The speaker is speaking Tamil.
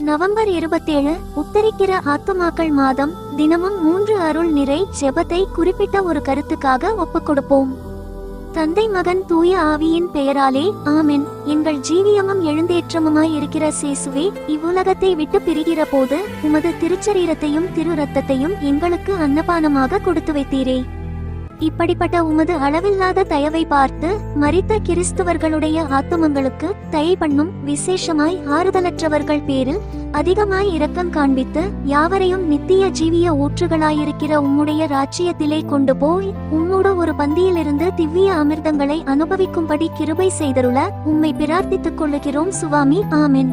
நவம்பர் இருபத்தேழு உத்தரிக்கிற ஆத்துமாக்கள் மாதம் தினமும் மூன்று அருள் நிறை ஜெபத்தை குறிப்பிட்ட ஒரு கருத்துக்காக ஒப்புக் கொடுப்போம் தந்தை மகன் தூய ஆவியின் பெயராலே ஆமென். எங்கள் ஜீவியமும் எழுந்தேற்றமுமாய் இருக்கிற சேசுவே இவ்வுலகத்தை விட்டு பிரிகிற போது உமது திருச்சரீரத்தையும் திரு ரத்தத்தையும் எங்களுக்கு அன்னபானமாக கொடுத்து வைத்தீரே. இப்படிப்பட்ட உமது அளவில்லாத தயவை பார்த்து மறித்த கிறிஸ்துவர்களுடைய ஆத்துமங்களுக்கு தயை பண்ணும் விசேஷமாய் ஆறுதலற்றவர்கள் பேரில் அதிகமாய் இரக்கம் காண்பித்து யாவரையும் நித்திய ஜீவிய ஊற்றுகளாயிருக்கிற உம்முடைய ராச்சியத்திலே கொண்டு போய் உம்மோடு ஒரு பந்தியிலிருந்து திவ்ய அமிர்தங்களை அனுபவிக்கும்படி கிருபை செய்தருள உம்மை பிரார்த்தித்துக் கொள்ளுகிறோம் சுவாமி. ஆமென்.